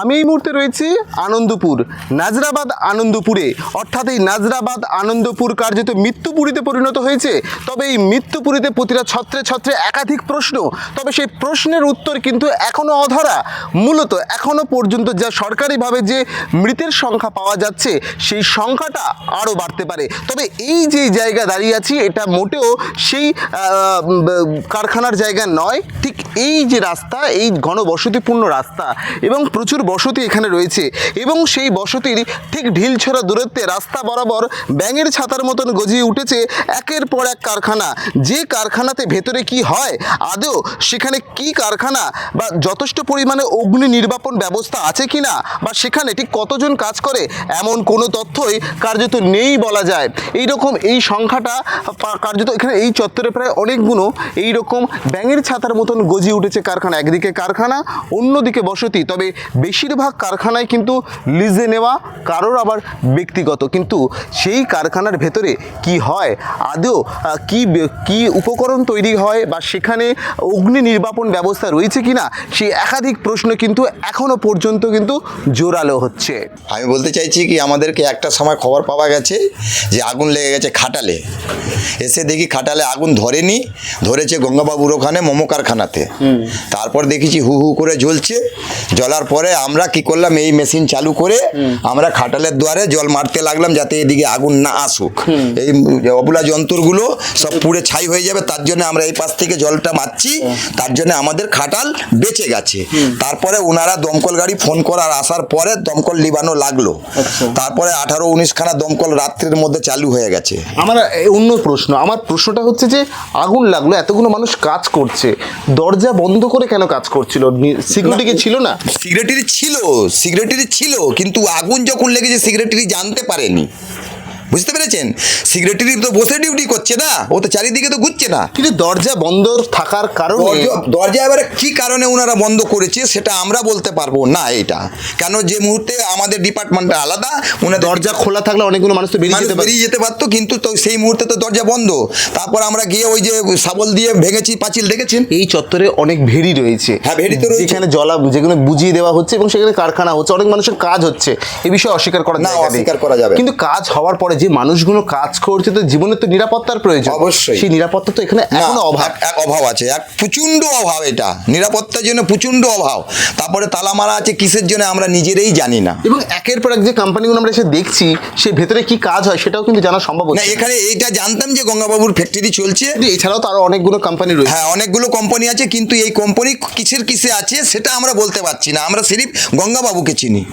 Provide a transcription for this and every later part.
আমি এই মুহূর্তে রয়েছি আনন্দপুর, নাজরাবাদ আনন্দপুরে। অর্থাৎ এই নাজরাবাদ আনন্দপুর কার্যত মৃত্যুপুরীতে পরিণত হয়েছে। তবে এই মৃত্যুপুরীতে প্রতিটা ছত্রে ছত্রে একাধিক প্রশ্ন। তবে সেই প্রশ্নের উত্তর কিন্তু এখনও অধরা। মূলত এখনও পর্যন্ত যা সরকারিভাবে যে মৃতের সংখ্যা পাওয়া যাচ্ছে, সেই সংখ্যাটা আরও বাড়তে পারে। তবে এই যে জায়গা দাঁড়িয়ে আছি, এটা মোটেও সেই কারখানার জায়গা নয়। ঠিক এই যে রাস্তা, এই ঘনবসতিপূর্ণ রাস্তা এবং প্রচুর বসতি এখানে রয়েছে এবং সেই বসতির ঠিক ঢিলছড়া দূরত্বে রাস্তা বরাবর ব্যাঙের ছাতার মতন গজিয়ে উঠেছে একের পর এক কারখানা। যে কারখানাতে ভেতরে কি হয়, আদৌ সেখানে কি কারখানা বা যথেষ্ট পরিমাণে অগ্নি নির্বাপন ব্যবস্থা আছে কি না বা সেখানে ঠিক কতজন কাজ করে, এমন কোনো তথ্যই কার্যত নেই বলা যায়। এই রকম এই সংখ্যাটা কার্যত এখানে এই চত্বরে প্রায় অনেকগুলো এই রকম ব্যাঙের ছাতার মতন গজিয়ে উঠেছে কারখানা। একদিকে কারখানা, অন্যদিকে বসতি। তবে বেশিরভাগ কারখানায় কিন্তু লিজে নেওয়া কারোর আবার ব্যক্তিগত। কিন্তু সেই কারখানার ভেতরে কি হয়? আদৌ কি কি উপকরণ তৈরি হয় বা সেখানে অগ্নি নির্বাপন ব্যবস্থা রয়েছে কি না সেই একাধিক প্রশ্ন কিন্তু এখনও পর্যন্ত কিন্তু জোরালো হচ্ছে। আমি বলতে চাইছি কি আমাদেরকে একটা সময় খবর পাওয়া গেছে যে আগুন লেগে গেছে খাটালে। এসে দেখি খাটালে আগুন ধরেনি ধরেছে গঙ্গাবাবুর ওখানে মোমো কারখানাতে। তারপর দেখেছি হু হু করে জ্বলছে জ্বলার পরে আমরা কি করলাম এই মেশিন চালু করে আমরা খাটালের দুয়ারে জল মারতে লাগলাম যাতে এদিকে আগুন না আসুক। এই অবলা যন্ত্রগুলো সব পুড়ে ছাই হয়ে যাবে তার জন্য আমরা এই পাশ থেকে জলটা মারছি তার জন্য আমাদের খাটাল বেঁচে গেছে। তারপরে ওনারা দমকল গাড়ি ফোন করার আসার পরে দমকল লিবানো লাগল। তারপরে আঠারো উনিশ খানা দমকল রাত্রের মধ্যে চালু হয়ে গেছে। আমার অন্য প্রশ্ন আমার প্রশ্নটা হচ্ছে যে আগুন লাগল এতগুলো মানুষ কাজ করছে দরজা বন্ধ করে কেন কাজ করছিল? সিকিউরিটি কি ছিল না? সিগারেটারি ছিল সিগারেটারি ছিল কিন্তু আগুন যখন লেগেছে সিগারেটারি জানতে পারেনি। বুঝতে পেরেছেন? সিগারেটারি তো বসে ডিউটি করছে না ও তো চারিদিকে তো ঘুরছে না। কিন্তু দরজা বন্ধ থাকার কারণে দরজা- এবারে কি কারণে ওনারা বন্ধ করেছে সেটা আমরা বলতে পারব না এটা। কেন যে মুহূর্তে আমাদের ডিপার্টমেন্টটা আলাদা ওনার দরজা খোলা থাকলে অনেকগুলো মানুষ তো বেরিয়ে যেতে পারতো। কিন্তু তো সেই মুহূর্তে তো দরজা বন্ধ। তারপর আমরা গিয়ে ওই যে শাবল দিয়ে ভেঙেছি পাঁচিল দেখেছেন? এই চত্বরে অনেক ভেরি রয়েছে। হ্যাঁ, ভেরি তো রয়েছে। যেখানে জলা যেগুলো বুঝিয়ে দেওয়া হচ্ছে এবং সেখানে কারখানা হচ্ছে অনেক মানুষের কাজ হচ্ছে। এই বিষয়ে অস্বীকার করা না, অস্বীকার করা যাবে কিন্তু কাজ হওয়ার পরে যে মানুষগুলো কাজ করছে তো জীবনের তো নিরাপত্তার প্রয়োজন। অবশ্যই। সেই নিরাপত্তা তো এখানে এখনও অভাব। এক- অভাব আছে এক প্রচণ্ড অভাব এটা। নিরাপত্তার জন্য প্রচণ্ড অভাব। তারপরে তালা মারা আছে কিসের জন্য আমরা নিজেরাই জানি না। এবং একের পর এক যে কোম্পানিগুলো আমরা এসে দেখছি সে ভেতরে কি কাজ হয় সেটাও কিন্তু জানা সম্ভব না এখানে এইটা জানতাম যে গঙ্গাবাবুর ফ্যাক্টরি চলছে। এছাড়াও তো আরও অনেকগুলো কোম্পানি রয়েছে। হ্যাঁ অনেকগুলো কোম্পানি আছে কিন্তু এই কোম্পানি কিসের কিসে আছে সেটা আমরা বলতে পারছি না। আমরা সিরিফ গঙ্গাবাবুকে চিনি।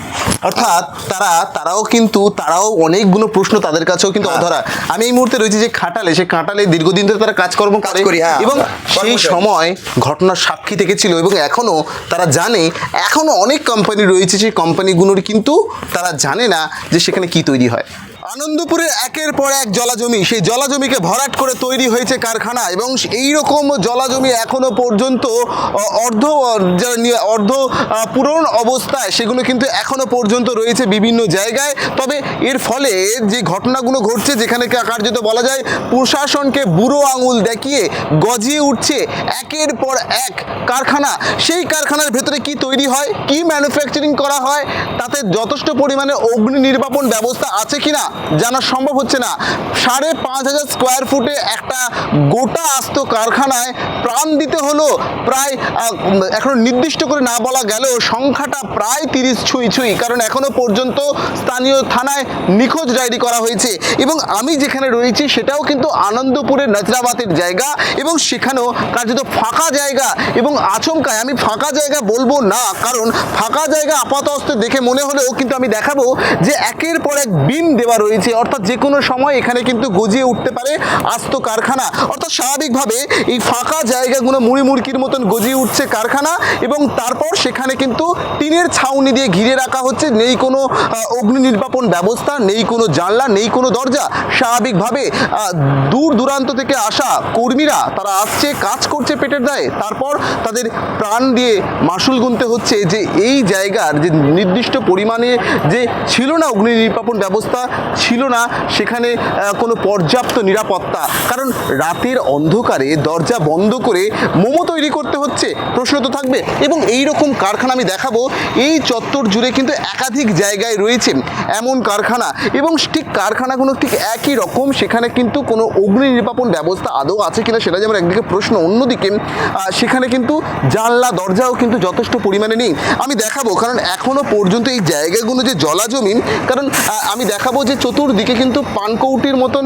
অর্থাৎ তারা তারাও কিন্তু তারাও অনেকগুলো প্রশ্ন তাদের কাছেও কিন্তু হ্যাঁ। অধরা। আমি এই মুহূর্তে রয়েছি যে খাটালে সে খাটালে দীর্ঘদিন ধরে তারা কাজকর্ম কাজ করি, হ্যাঁ, এবং সেই সময় ঘটনার সাক্ষী থেকে ছিল এবং এখনও তারা জানে এখনও অনেক কোম্পানি রয়েছে সেই কোম্পানিগুলোর কিন্তু তারা জানে না যে সেখানে কি তৈরি হয়। আনন্দপুরের একের পর এক জলাজমি, সেই জলাজমিকে ভরাট করে তৈরি হয়েছে কারখানা এবং এই রকম জলাজমি এখনও পর্যন্ত অর্ধ অর্ধ পূরণ অবস্থায় সেগুলো কিন্তু এখনও পর্যন্ত রয়েছে বিভিন্ন জায়গায়। তবে এর ফলে যে ঘটনাগুলো ঘটছে, যেখানে কার্যত বলা যায়, প্রশাসনকে বুড়ো আঙুল দেখিয়ে গজিয়ে উঠছে একের পর এক কারখানা। সেই কারখানার ভেতরে কি তৈরি হয়, কি ম্যানুফ্যাকচারিং করা হয়, তাতে যথেষ্ট পরিমাণে অগ্নি নির্বাপন ব্যবস্থা আছে কিনা জানা সম্ভব হচ্ছে না। সাড়ে পাঁচ হাজার স্কোয়ার ফুটে একটা গোটা আস্ত কারখানায় প্রাণ দিতে হলো। প্রায় এখনও নির্দিষ্ট করে না বলা গেলেও সংখ্যাটা প্রায় তিরিশ ছুঁই ছুঁই, কারণ এখনও পর্যন্ত স্থানীয় থানায় নিখোঁজ ডায়েরি করা হয়েছে। এবং আমি যেখানে রয়েছি সেটাও কিন্তু আনন্দপুরের নজরাবাতের জায়গা এবং সেখানেও কার্যত ফাঁকা জায়গা এবং আচমকায় আমি ফাঁকা জায়গা বলব না, কারণ ফাঁকা জায়গা আপাতত দেখে মনে হলেও কিন্তু আমি দেখাবো যে একের পর এক বিম দেওয়া রয়েছে। অর্থাৎ যে কোনো সময় এখানে কিন্তু গজিয়ে উঠতে পারে আস্ত কারখানা। অর্থাৎ স্বাভাবিকভাবে এই ফাঁকা জায়গাগুলো মুড়ি মুড়কির মতন গজিয়ে উঠছে কারখানা এবং তারপর সেখানে কিন্তু টিনের ছাউনি দিয়ে ঘিরে রাখা হচ্ছে। নেই কোনো অগ্নি নির্বাপন ব্যবস্থা, নেই কোনো জানলা, নেই কোনো দরজা। স্বাভাবিকভাবে দূর দূরান্ত থেকে আসা কর্মীরা তারা আসছে, কাজ করছে পেটের দায়ে। তারপর তাদের প্রাণ দিয়ে মাসুল গুনতে হচ্ছে যে এই জায়গার যে নির্দিষ্ট পরিমাণে যে ছিল না অগ্নি নির্বাপন ব্যবস্থা ছিল না, সেখানে কোনো পর্যাপ্ত নিরাপত্তা। কারণ রাতের অন্ধকারে দরজা বন্ধ করে মোমো তৈরি করতে হচ্ছে, প্রশ্ন তো থাকবে। এবং এই রকম কারখানা আমি দেখাবো, এই চত্বর জুড়ে কিন্তু একাধিক জায়গায় রয়েছে এমন কারখানা। এবং ঠিক কারখানাগুলো ঠিক একই রকম, সেখানে কিন্তু কোনো অগ্নি নির্বাপন ব্যবস্থা আদৌ আছে কিনা সেটা যেমন একদিকে প্রশ্ন, অন্যদিকে সেখানে কিন্তু জানলা, দরজাও কিন্তু যথেষ্ট পরিমাণে নেই। আমি দেখাবো, কারণ এখনও পর্যন্ত এই জায়গাগুলো যে জলাজমিন, কারণ আমি দেখাবো যে চতুর্দিকে কিন্তু পানকৌটির মতন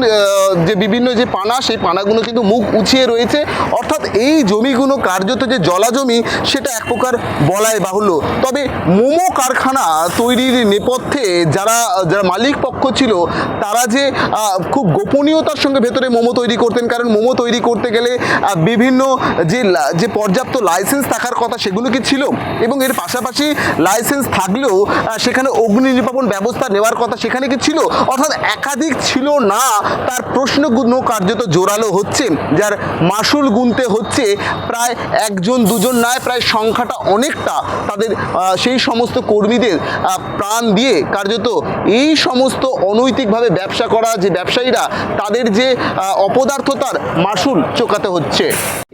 যে বিভিন্ন যে পানা, সেই পানাগুলো কিন্তু মুখ উঁচিয়ে রয়েছে। অর্থাৎ এই জমিগুলো কার্যত যে জলাজমি, সেটা এক প্রকার বলাই বাহুল্য। তবে মোমো কারখানা তৈরির নেপথ্যে যারা যারা মালিক পক্ষ ছিল, তারা যে খুব গোপনীয়তার সঙ্গে ভেতরে মোমো তৈরি করতেন, কারণ মোমো তৈরি করতে গেলে বিভিন্ন যে যে পর্যাপ্ত লাইসেন্স থাকার কথা সেগুলো কি ছিল? এবং এর পাশাপাশি লাইসেন্স থাকলেও সেখানে অগ্নি নির্বাপন ব্যবস্থা নেওয়ার কথা সেখানে কি ছিল? অর্থাৎ একাধিক ছিল না, তার প্রশ্নগুলো কার্যত জোরালো হচ্ছে। যার মাসুল গুনতে হচ্ছে, প্রায় একজন, দুজন নয় প্রায় সংখ্যাটা অনেকটা তাদের সেই সমস্ত কর্মীদের প্রাণ দিয়ে কার্যত এই সমস্ত অনৈতিকভাবে ব্যবসা করা যে ব্যবসায়ীরা, তাদের যে অপদার্থতার মাসুল চোকাতে হচ্ছে।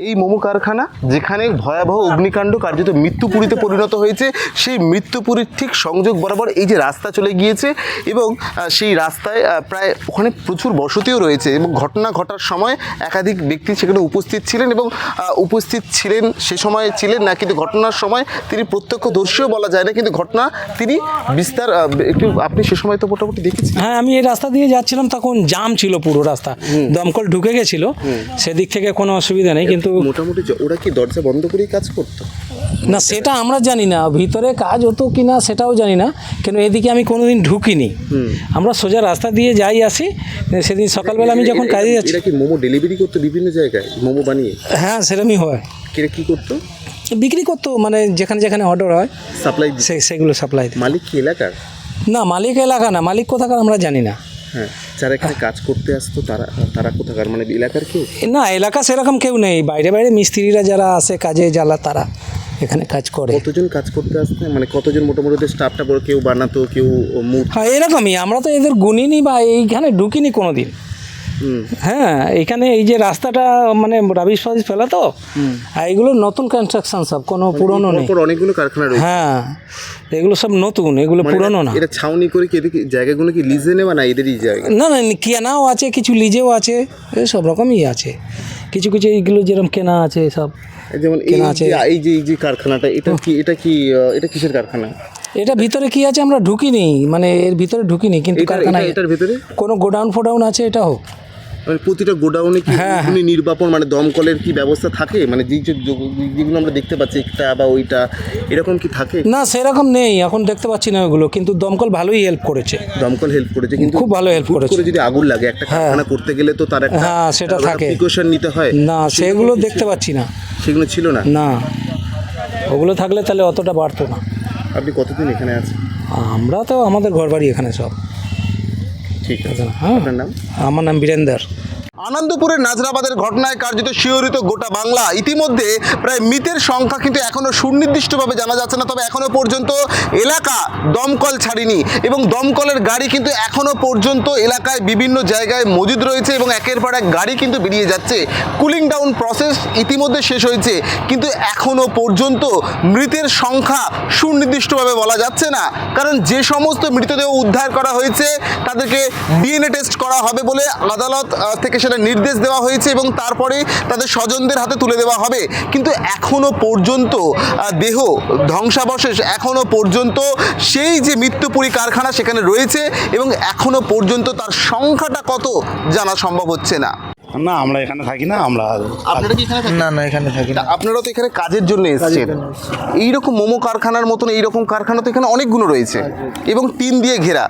এই মোমো কারখানা, যেখানে ভয়াবহ অগ্নিকাণ্ড কার্যত মৃত্যুপুরীতে পরিণত হয়েছে, সেই মৃত্যুপুরীর ঠিক সংযোগ বরাবর এই যে রাস্তা চলে গিয়েছে এবং সেই রাস্তায় প্রায় ওখানে প্রচুর বসতিও রয়েছে এবং ঘটনা ঘটার সময় একাধিক ব্যক্তি সেখানে উপস্থিত ছিলেন এবং উপস্থিত ছিলেন সে সময় ছিলেন না কিন্তু ঘটনার সময় তিনি প্রত্যক্ষদর্শীও বলা যায় না কিন্তু ঘটনা তিনি বিস্তার একটু আপনি সে সময় তো মোটামুটি দেখেছেন হ্যাঁ আমি এই রাস্তা দিয়ে যাচ্ছিলাম তখন জাম ছিল পুরো রাস্তা। দমকল ঢুকে গেছিল সেদিক থেকে কোনো অসুবিধা নেই কিন্তু মোটামুটি ওরা কি দরজা বন্ধ করেই কাজ করতো? না সেটা আমরা জানি না ভিতরে কাজ হতো কি না সেটাও জানি না কেন এদিকে আমি কোনোদিন ঢুকিনি। আমরা সোজা রাস্তা দিয়ে যাই আসি সেদিন সকালবেলা আমি যখন কাজে যাচ্ছি কি মোমো ডেলিভারি করতো বিভিন্ন জায়গায় মোমো বানিয়ে? হ্যাঁ সেরকমই হয়। কিরা কি করতো? বিক্রি করতো মানে যেখানে যেখানে অর্ডার হয় সাপ্লাই সেগুলো সাপ্লাই মালিক কি এলাকার? না মালিক এলাকা না মালিক কোথাকার আমরা জানি না। হ্যাঁ যারা এখানে কাজ করতে আসতো তারা তারা কোথাকার? মানে এলাকার কেউ? না এলাকা সেরকম কেউ নেই। বাইরে বাইরে মিস্ত্রিরা যারা আসে কাজে জ্বালা তারা। এখানে কাজ করে। কতজন কাজ করতে আসতে মানে কতজন মোটামুটি স্টাফটা বড় কেউ বানাতো কেউ হ্যাঁ এরকমই। আমরা তো এদের গুনিনি বা এইখানে ঢুকিনি কোনো দিন হ্যাঁ এখানে এই যে রাস্তাটা মানে রাবিশ ফাবিশ ফেলা তো? আর এগুলো নতুন কনস্ট্রাকশন সব কোনো পুরনো নেই। অনেকগুলো কারখানা রয়েছে। হ্যাঁ এগুলো সব নতুন এগুলো মানে পুরনো না। এটা ছাউনি করে কি এদিকে জায়গাগুলো কি লিজে নেওয়া না এদেরই জায়গা? না না কেনাও আছে কিছু লিজেও আছে এই সব রকমই আছে। কিছু কিছু এইগুলো যেরকম কেনা আছে সব যেমন এই কেনা আছে। যে এই যে এই যে কারখানাটা এটা কি এটা কি এটা কিসের কারখানা? এটা ভিতরে কি আছে আমরা ঢুকিনি মানে এর ভিতরে ঢুকিনি কিন্তু কারখানা এটার ভিতরে? কোনো গোডাউন ফোডাউন আছে এটাও প্রতিটা গোডাউনে কি হ্যাঁ, অগ্নি নির্বাপন মানে দমকলের কি ব্যবস্থা থাকে? মানে যে যে- যেগুলো আমরা দেখতে পাচ্ছি একটা বা ওইটা এরকম কি থাকে? না সেরকম নেই। এখন দেখতে পাচ্ছি না ওগুলো কিন্তু দমকল ভালোই হেল্প করেছে। দমকল হেল্প করেছে কিন্তু খুব ভালো হুট করেছে। যদি আগুন লাগে একটা কারখানা করতে গেলে তো তার একটা হ্যাঁ, সেটা থাকে। প্রিকশন নিতে হয়। না সেগুলো দেখতে পাচ্ছি না। সেগুলো ছিল না? না। ওগুলো থাকলে তাহলে অতটা বাড়তো না। আপনি কতদিন এখানে আছেন? আমরা তো আমাদের ঘর বাড়ি এখানে সব। ঠিক আছে। হ্যাঁ। আমার নাম বীরেন্দার। আনন্দপুরের নাজরাবাদের ঘটনায় কার্যত শিহরিত গোটা বাংলা। ইতিমধ্যে প্রায় মৃতের সংখ্যা কিন্তু এখনও সুনির্দিষ্টভাবে জানা যাচ্ছে না, তবে এখনও পর্যন্ত এলাকা দমকল ছাড়িনি এবং দমকলের গাড়ি কিন্তু এখনও পর্যন্ত এলাকায় বিভিন্ন জায়গায় মজুদ রয়েছে এবং একের পর এক গাড়ি কিন্তু বেরিয়ে যাচ্ছে। কুলিং ডাউন প্রসেস ইতিমধ্যে শেষ হয়েছে, কিন্তু এখনও পর্যন্ত মৃতের সংখ্যা সুনির্দিষ্টভাবে বলা যাচ্ছে না। কারণ যে সমস্ত মৃতদেহ উদ্ধার করা হয়েছে, তাদেরকে ডিএনএ টেস্ট করা হবে বলে আদালত থেকে সেটা নির্দেশ দেওয়া হয়েছে এবং তারপরে তাদের স্বজনদের হাতে তুলে দেওয়া হবে। কিন্তু এখনও পর্যন্ত দেহ ধ্বংসাবশেষ এখনও পর্যন্ত সেই যে মৃত্যুপুরী কারখানা সেখানে রয়েছে এবং এখনও পর্যন্ত তার সংখ্যাটা কত জানা সম্ভব হচ্ছে না। না আমরা এখানে থাকি না আমরা আপনারা কি এখানে থাকেন? না না এখানে থাকি না। আপনারা তো এখানে কাজের জন্য এসেছেন। এইরকম মোমো কারখানার মতন এইরকম কারখানা তো এখানে অনেকগুলো রয়েছে এবং টিন দিয়ে ঘেরা।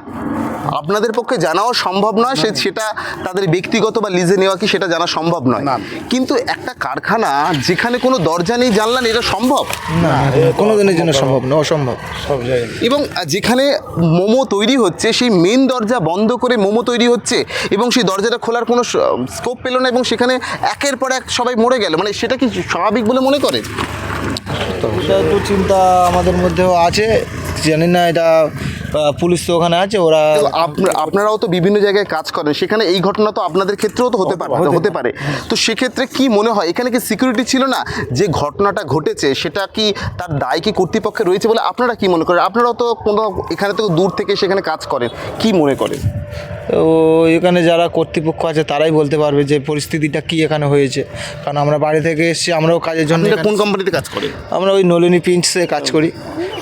আপনাদের পক্ষে জানাও সম্ভব নয় সে সেটা তাদের ব্যক্তিগত বা লিজে নেওয়া কি সেটা জানা সম্ভব নয়। না। কিন্তু একটা কারখানা যেখানে কোনো দরজা নেই জানলা নেই এটা সম্ভব? না কোনো দিনের জন্য সম্ভব না অসম্ভব। সব জায়গায়। এবং যেখানে মোমো তৈরি হচ্ছে সেই মেন দরজা বন্ধ করে মোমো তৈরি হচ্ছে এবং সেই দরজাটা খোলার কোনো স্কোপ পেল না এবং সেখানে একের পর এক সবাই মরে গেল। মানে সেটা কি স্বাভাবিক বলে মনে এটা তো চিন্তা আমাদের মধ্যেও আছে। জানি না এটা পুলিশ তো ওখানে আছে ওরা আপনারাও তো বিভিন্ন জায়গায় কাজ করেন। সেখানে এই ঘটনা তো আপনাদের ক্ষেত্রেও তো হতে পারে হতে পারে। তো সেক্ষেত্রে কি মনে হয় এখানে কি সিকিউরিটি ছিল না? যে ঘটনাটা ঘটেছে সেটা কি তার দায় কি কর্তৃপক্ষে রয়েছে বলে আপনারা কি মনে করেন? আপনারাও তো কোনো এখানে তো দূর থেকে সেখানে কাজ করেন। কি মনে করেন? তো এখানে যারা কর্তৃপক্ষ আছে তারাই বলতে পারবে যে পরিস্থিতিটা কি এখানে হয়েছে। কারণ আমরা বাড়ি থেকে এসেছি আমরাও কাজের জন্য কোন কোম্পানিতে কাজ করি আমরা ওই নলিনী প্রিন্টসে কাজ করি।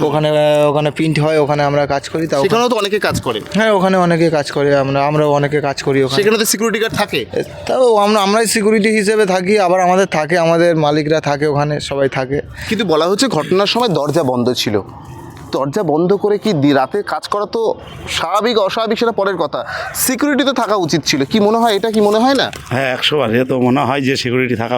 ওখানে ওখানে প্রিন্ট হয় ওখানে আমরা কাজ করি তা ওখানেও তো অনেকে কাজ করে। হ্যাঁ ওখানে অনেকে কাজ করে আমরা আমরাও অনেকে কাজ করি ওখানে। সেখানে তো সিকিউরিটি গার্ড থাকে। তাও আমরা আমরাই সিকিউরিটি হিসেবে থাকি আবার আমাদের থাকে আমাদের মালিকরা থাকে ওখানে সবাই থাকে। কিন্তু বলা হচ্ছে ঘটনার সময় দরজা বন্ধ ছিল। দরজা বন্ধ করে কি রাতে কাজ করা তো স্বাভাবিক অস্বাভাবিক সেটা পরের কথা। সিকিউরিটি তো থাকা উচিত ছিল। কি মনে হয় এটা? কি মনে হয় না? হ্যাঁ একশো বার। তো মনে হয় যে সিকিউরিটি থাকা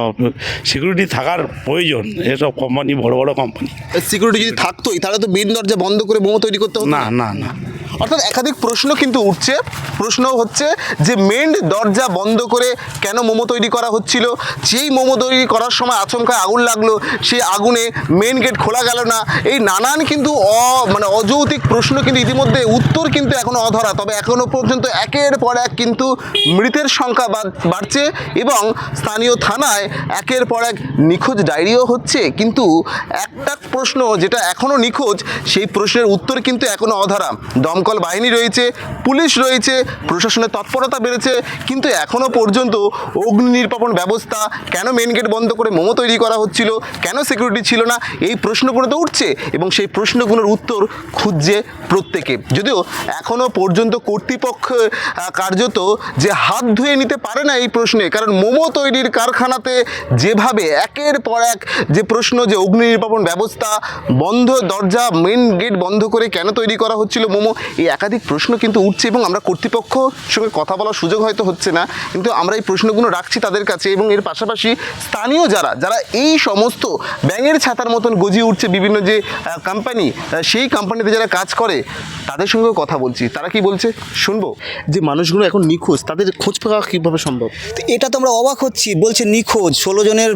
সিকিউরিটি থাকার প্রয়োজন। এসব কোম্পানি বড় বড় কোম্পানি সিকিউরিটি যদি থাকতোই তাহলে তো বিন দরজা বন্ধ করে বোমো তৈরি করতে না না না। অর্থাৎ একাধিক প্রশ্ন কিন্তু উঠছে। প্রশ্ন হচ্ছে যে মেন দরজা বন্ধ করে কেন মোমো তৈরি করা হচ্ছিল? যেই মোমো তৈরি করার সময় আচমকা আগুন লাগল, সেই আগুনে মেন গেট খোলা গেল না। এই নানান কিন্তু অ মানে অযৌতিক প্রশ্ন কিন্তু ইতিমধ্যে উত্তর কিন্তু এখনও অধরা। তবে এখনও পর্যন্ত একের পর এক কিন্তু মৃতের সংখ্যা বাড়- বাড়ছে এবং স্থানীয় থানায় একের পর এক নিখোঁজ ডায়েরিও হচ্ছে। কিন্তু একটা প্রশ্ন যেটা এখনও নিখোঁজ, সেই প্রশ্নের উত্তর কিন্তু এখনও অধরা। দমকল বাহিনী রয়েছে, পুলিশ রয়েছে, প্রশাসনের তৎপরতা বেড়েছে, কিন্তু এখনও পর্যন্ত অগ্নি নির্বাপন ব্যবস্থা কেন মেন গেট বন্ধ করে মোমো তৈরি করা হচ্ছিল, কেন সিকিউরিটি ছিল না, এই প্রশ্নগুলো তো উঠছে এবং সেই প্রশ্নগুলোর উত্তর খুঁজছে প্রত্যেকে। যদিও এখনও পর্যন্ত কর্তৃপক্ষ কার্যত যে হাত ধুয়ে নিতে পারে না এই প্রশ্নে, কারণ মোমো তৈরির কারখানাতে যেভাবে একের পর এক যে প্রশ্ন যে অগ্নি নির্বাপন ব্যবস্থা বন্ধ, দরজা মেন গেট বন্ধ করে কেন তৈরি করা হচ্ছিল মোমো এই একাধিক প্রশ্ন কিন্তু উঠছে এবং আমরা কর্তৃপক্ষ সঙ্গে কথা বলার সুযোগ হয়তো হচ্ছে না কিন্তু আমরা এই প্রশ্নগুলো রাখছি তাদের কাছে এবং এর পাশাপাশি স্থানীয় যারা যারা এই সমস্ত ব্যাঙের ছাতার মতন গজিয়ে উঠছে বিভিন্ন যে কোম্পানি সেই কোম্পানিতে যারা কাজ করে তাদের সঙ্গেও কথা বলছি। তারা কি বলছে? শুনব। যে মানুষগুলো এখন নিখোঁজ তাদের খোঁজ পাওয়া কীভাবে সম্ভব? তো এটা তো আমরা অবাক হচ্ছি বলছে নিখোঁজ ষোলো জনের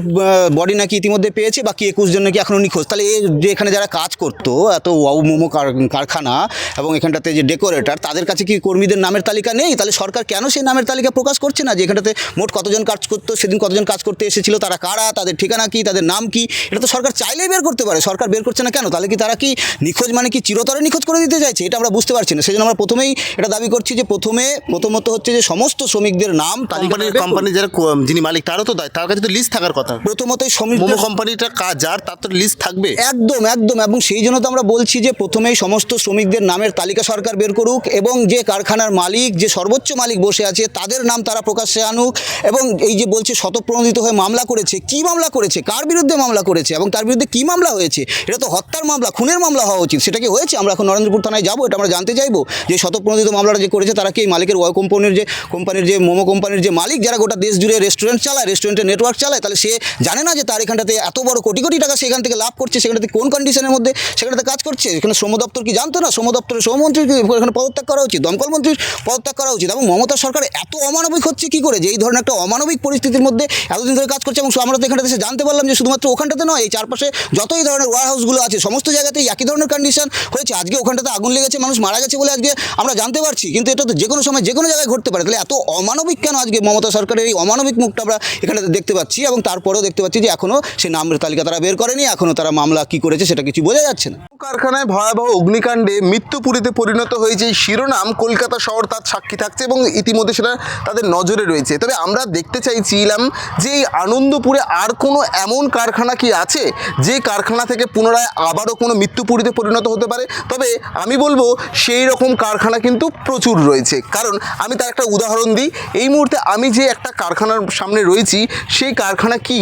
বডি নাকি ইতিমধ্যে পেয়েছে বাকি একুশ জন নাকি এখনও নিখোঁজ। তাহলে এই যে এখানে যারা কাজ করতো এত ওয়াউ মোমো কার- কারখানা এবং এখানটাতে যে ডেকোরেটার তাদের কাছে কি কর্মীদের নামের তালিকা নেই? তাহলে সরকার কেন সেই নামের তালিকা প্রকাশ করছে না? যে এখানটাতে মোট কতজন কাজ করতো সেদিন কতজন কাজ করতে এসেছিল তারা কারা তাদের ঠিকানা কি তাদের নাম কি? এটা তো সরকার চাইলেই বের করতে পারে। সরকার বের করছে না কেন? তাহলে কি তারা কি নিখোঁজ মানে কি চিরতরে নিখোঁজ করে দিতে চাইছে? এটা আমরা বুঝতে পারছি না। সেজন্য আমরা প্রথমেই এটা দাবি করছি যে প্রথমে প্রথমত হচ্ছে যে সমস্ত শ্রমিকদের নাম কোম্পানির। কোম্পানির যারা যিনি মালিক তারও তো দায়। তার কাছে তো লিস্ট থাকার কথা। প্রথমতই শ্রমিক কোম্পানিটা কাজ যার তার তো লিস্ট থাকবে। একদম একদম। এবং সেই জন্য তো আমরা বলছি যে প্রথমেই সমস্ত শ্রমিকদের নামের তালিকা সরকার বের করুক এবং যে কারখানার মালিক, যে সর্বোচ্চ মালিক বসে আছে, তাদের নাম তারা প্রকাশ্যে আনুক এবং এই যে বলছে শতপ্রণোদিত হয়ে মামলা করেছে, কি মামলা করেছে, কার বিরুদ্ধে মামলা করেছে এবং তার বিরুদ্ধে কি মামলা হয়েছে, এটা তো হত্যার মামলা, খুনের মামলা হওয়া উচিত, সেটা কি হয়েছে? আমরা এখন নরেন্দ্রপুর থানায় যাব, এটা আমরা জানতে চাইব যে শতপ্রণোদিত মামলাটা যে করেছে, তারা কি এই মালিকের ওয়াই কোম্পানির যে কোম্পানির যে, মোমো কোম্পানির যে মালিক যারা গোটা দেশ জুড়ে রেস্টুরেন্ট চালায়, রেস্টুরেন্টের নেটওয়ার্ক চালায়, তাহলে সে জানে না যে তার এখানটাতে এত বড় কোটি কোটি টাকা সেখান থেকে লাভ করছে, সেখানটাতে কোন কন্ডিশনের মধ্যে সেখানটাতে কাজ করছে? এখানে শ্রম দপ্তর কি জানতো না? শ্রম দপ্তরের শ্রমমন্ত্রীকে এখানে পদত্যাগ করা উচিত। দমকল মন্ত্রীর পদত্যাগ করা উচিত এবং মমতা সরকার এত অমানবিক হচ্ছে কি করে? যে এই ধরনের একটা অমানবিক পরিস্থিতির মধ্যে এতদিন ধরে কাজ করছে এবং আমরা তো এখানটাতে এসে জানতে পারলাম যে শুধুমাত্র ওখানটাতে নয়, এই চারপাশে যত এই ধরনের ওয়ার হাউসগুলো আছে, সমস্ত জায়গাতেই একই ধরনের কন্ডিশন হয়েছে। আজকে ওখানটাতে আগুন লেগেছে, মানুষ মারা গেছে বলে আজকে আমরা জানতে পারছি। কিন্তু এটা তো যে কোনো সময় যে কোনো জায়গায় ঘটতে পারে। তাহলে এত অমানবিক কেন আজকে মমতা সরকারের এই অমানবিক মুখটা আমরা এখানে দেখতে পাচ্ছি এবং তারপরেও দেখতে পাচ্ছি যে এখনও সেই নামের তালিকা তারা বের করেনি এখনও তারা মামলা কি করেছে সেটা কিছু বোঝা যাচ্ছে না। কারখানায় ভয়াবহ অগ্নিকাণ্ডে মৃত্যুপুরীতে পরিণত হয়েছে, এই শিরোনাম কলকাতা শহর তার সাক্ষী থাকছে এবং ইতিমধ্যে সেটা তাদের নজরে রয়েছে। তবে আমরা দেখতে চাইছিলাম যে এই আনন্দপুরে আর কোনো এমন কারখানা কি আছে, যে কারখানা থেকে পুনরায় আবারও কোনো মৃত্যুপুরীতে পরিণত হতে পারে? তবে আমি বলব, সেই রকম কারখানা কিন্তু প্রচুর রয়েছে। কারণ আমি তার একটা উদাহরণ দিই, এই মুহূর্তে আমি যে একটা কারখানার সামনে রয়েছি, সেই কারখানা কি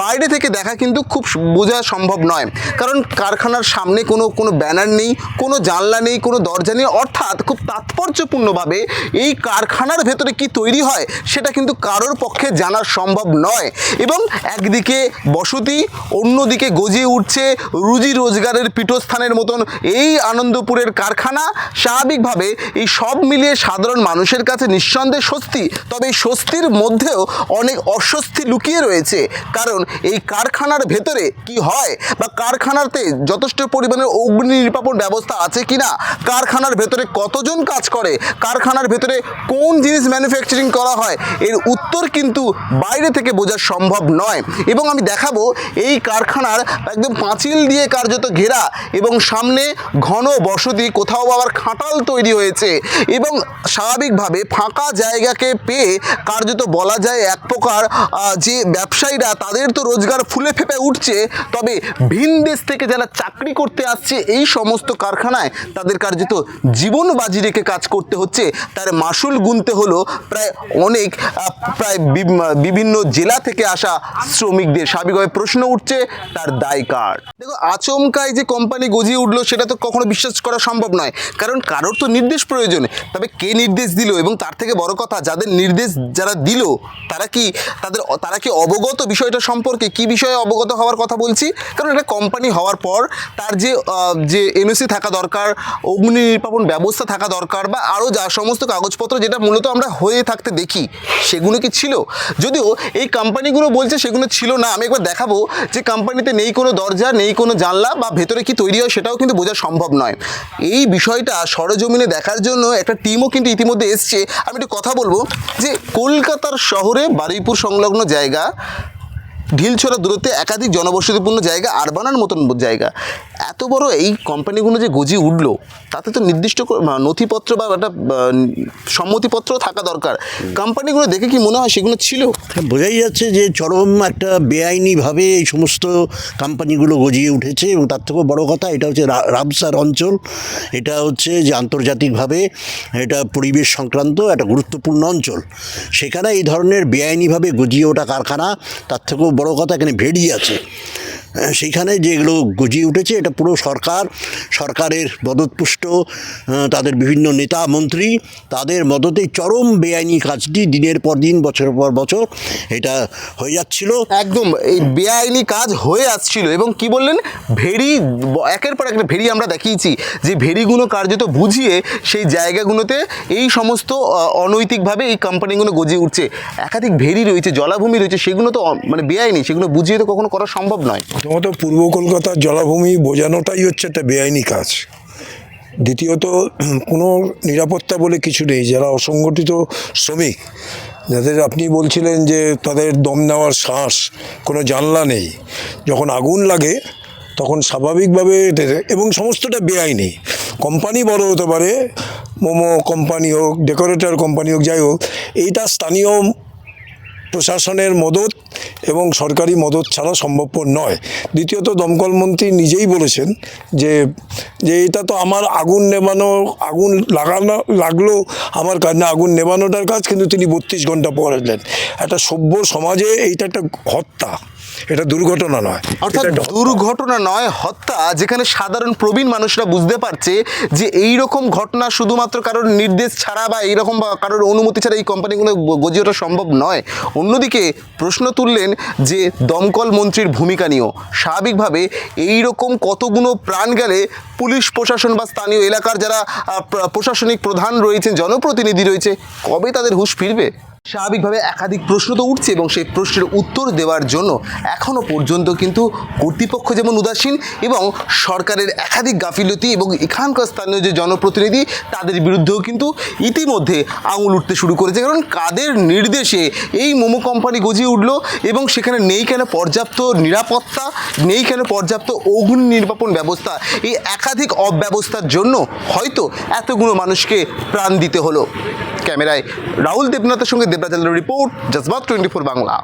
বাইরে থেকে দেখা কিন্তু খুব বোঝা সম্ভব নয়। কারণ কারখানার সামনে কোনো কোনো ব্যানার নেই, কোনো জানলা নেই, কোনো দরজা নেই অর্থাৎ খুব তাৎপর্যপূর্ণভাবে এই কারখানার ভেতরে কি তৈরি হয় সেটা কিন্তু কারোর পক্ষে জানা সম্ভব নয়। এবং একদিকে বসতি, অন্যদিকে গজিয়ে উঠছে রুজি রোজগারের পীঠস্থানের মতন এই আনন্দপুরের কারখানা। কারখানা স্বাভাবিকভাবে এই সব মিলিয়ে সাধারণ মানুষের কাছে নিঃসন্দেহে স্বস্তি, তবে এই স্বস্তির মধ্যেও অনেক অস্বস্তি লুকিয়ে রয়েছে। কারণ এই কারখানার ভেতরে কি হয় বা কারখানাতে যথেষ্ট পরিমাণে অগ্নি নির্বাপন ব্যবস্থা আছে কি না কারখানার ভেতরে কতজন কাজ করে? কারখানার ভেতরে কোন জিনিস ম্যানুফ্যাকচারিং করা হয়? এর উত্তর কিন্তু বাইরে থেকে বোঝা সম্ভব নয়। এবং আমি দেখাবো, এই কারখানার একদম পাঁচিল দিয়ে কার্যত ঘেরা এবং সামনে ঘন বসতি, কোথাও আবার খাটাল তৈরি হয়েছে। এবং স্বাভাবিকভাবে ফাঁকা জায়গাকে পেয়ে কার্যত বলা যায় এক প্রকার যে ব্যবসায়ীরা তাদের তো রোজগার ফুলে ফেপে উঠছে, তবে ভিন দেশ থেকে যারা চাকরি করতে আসছে, এই সমস্ত কারখানায় তাদের কার্যত জীবন বাজি রেখে কাজ করতে হচ্ছে, তার মাসুল গুনতে হলো প্রায় অনেক প্রায় বিভ- বিভিন্ন জেলা থেকে আসা শ্রমিকদের। স্বাভাবিকভাবে প্রশ্ন উঠছে, তার দায় কার? দেখো আচমকায় যে কোম্পানি গজিয়ে উঠল, সেটা তো কখনো বিশ্বাস করা সম্ভব নয়। কারণ কারোর তো নির্দেশ প্রয়োজন। তবে কে নির্দেশ দিল? এবং তার থেকে বড় কথা, যাদের নির্দেশ যারা দিল, তারা কি তাদের, তারা কি অবগত বিষয়টা সম্পর্কে? কি বিষয়ে অবগত হওয়ার কথা বলছি? কারণ এটা কোম্পানি হওয়ার পর, তার যে যে এনওসি থাকা দরকার, অগ্নি নির্বাপন ব্যবস্থা থাকা দরকার বা আরও যা সমস্ত কাগজপত্র যেটা মূলত আমরা হয়ে থাকতে দেখি, সেগুলো কি ছিল? যদিও এই কোম্পানিগুলো বলছে সেগুলো ছিল না। আমি একবার দেখাবো যে কোম্পানিতে নেই কোনো দরজা, নেই কোনো জানলা বা ভেতরে কি তৈরি হয় সেটাও কিন্তু বোঝা সম্ভব নয়। এই বিষয়টা সরজমিনে দেখার জন্য একটা টিমও কিন্তু ইতিমধ্যে এসছে। আমি একটু কথা বলব যে কলকাতার শহরে বারুইপুর সংলগ্ন জায়গা, ঢিলছড়া দূরত্বে একাধিক জনবসতিপূর্ণ জায়গা আরবানার মতন জায়গা। এত বড় এই কোম্পানিগুলো যে গজিয়ে উঠল, তাতে তো নির্দিষ্ট নথিপত্র বা একটা সম্মতিপত্র থাকা দরকার। কোম্পানিগুলো দেখে কি মনে হয় সেগুলো ছিল? বোঝাই যাচ্ছে যে চরম একটা বেআইনিভাবে এই সমস্ত কোম্পানিগুলো গজিয়ে উঠেছে এবং তার থেকেও বড় কথা, এটা হচ্ছে রামসার অঞ্চল। এটা হচ্ছে যে আন্তর্জাতিকভাবে এটা পরিবেশ সংক্রান্ত একটা গুরুত্বপূর্ণ অঞ্চল। সেখানে এই ধরনের বেআইনিভাবে গজিয়ে ওঠা কারখানা, তার থেকেও বড় কথা এখানে ভেড়ি আছে। সেইখানে যেগুলো গজিয়ে উঠেছে এটা পুরো সরকার সরকারের মদতপুষ্ট তাদের বিভিন্ন নেতা মন্ত্রী তাদের মদতে চরম বেআইনি কাজটি দিনের পর দিন বছরের পর বছর এটা হয়ে যাচ্ছিল। একদম এই বেআইনি কাজ হয়ে আসছিল এবং কি বললেন? ভেরি একের পর একটা ভেরি আমরা দেখিয়েছি যে ভেরিগুলো কার্যত বুঝিয়ে সেই জায়গাগুলোতে এই সমস্ত অনৈতিকভাবে এই কোম্পানিগুলো গজিয়ে উঠছে। একাধিক ভেরি রয়েছে জলাভূমি রয়েছে সেগুলো তো মানে বেআইনি সেগুলো বুঝিয়ে তো কখনো করা সম্ভব নয়। প্রথমত পূর্ব কলকাতার জলাভূমি বোঝানোটাই হচ্ছে একটা বেআইনি কাজ। দ্বিতীয়ত, কোনো নিরাপত্তা বলে কিছু নেই। যারা অসংগঠিত শ্রমিক, যাদের আপনি বলছিলেন যে তাদের দম নেওয়ার শ্বাস কোনো জানলা নেই। যখন আগুন লাগে, তখন স্বাভাবিকভাবে এবং সমস্তটা বেআইনি। কোম্পানি বড় হতে পারে, মোমো কোম্পানি হোক, ডেকোরেটর কোম্পানি হোক, যাই হোক, এইটা স্থানীয় প্রশাসনের মদত এবং সরকারি মদত ছাড়া সম্ভবপর নয়। দ্বিতীয়ত দমকল মন্ত্রী নিজেই বলেছেন যে যে এটা তো আমার আগুন নেবানো আগুন লাগানো, লাগল, আমার কাজ না আগুন নেবানোটার কাজ, কিন্তু তিনি বত্রিশ ঘণ্টা পর এলেন একটা সভ্য সমাজে এইটা একটা হত্যা। এটা দুর্ঘটনা নয়। অর্থাৎ। দুর্ঘটনা নয় হত্যা যেখানে সাধারণ প্রবীণ মানুষরা বুঝতে পারছে যে এই রকম ঘটনা শুধুমাত্র কারোর নির্দেশ ছাড়া বা এইরকম বা কারোর অনুমতি ছাড়া এই কোম্পানিগুলো গজিয়ে ওঠা সম্ভব নয়। অন্যদিকে প্রশ্ন তুললেন যে দমকল মন্ত্রীর ভূমিকা নিয়েও। স্বাভাবিকভাবে এই রকম কতগুলো প্রাণ গেলে পুলিশ প্রশাসন বা স্থানীয় এলাকার যারা প্রশাসনিক প্রধান রয়েছেন জনপ্রতিনিধি রয়েছে কবে তাদের হুঁশ ফিরবে? স্বাভাবিকভাবে একাধিক প্রশ্ন তো উঠছে এবং সেই প্রশ্নের উত্তর দেওয়ার জন্য এখনও পর্যন্ত কিন্তু কর্তৃপক্ষ যেমন উদাসীন এবং সরকারের একাধিক গাফিলতি এবং এখানকার স্থানীয় যে জনপ্রতিনিধি, তাদের বিরুদ্ধেও কিন্তু ইতিমধ্যে আঙুল উঠতে শুরু করেছে। কারণ কাদের নির্দেশে এই মোমো কোম্পানি গজিয়ে উঠল এবং সেখানে নেই কেন পর্যাপ্ত নিরাপত্তা, নেই কেন পর্যাপ্ত অগ্নি নির্বাপন ব্যবস্থা? এই একাধিক অব্যবস্থার জন্য হয়তো এতগুলো মানুষকে প্রাণ দিতে হলো। ক্যামেরায় রাহুল দেবনাথের সঙ্গে দেবরাজ রিপোর্ট জজবাত টোয়েন্টি ফোর বাংলা।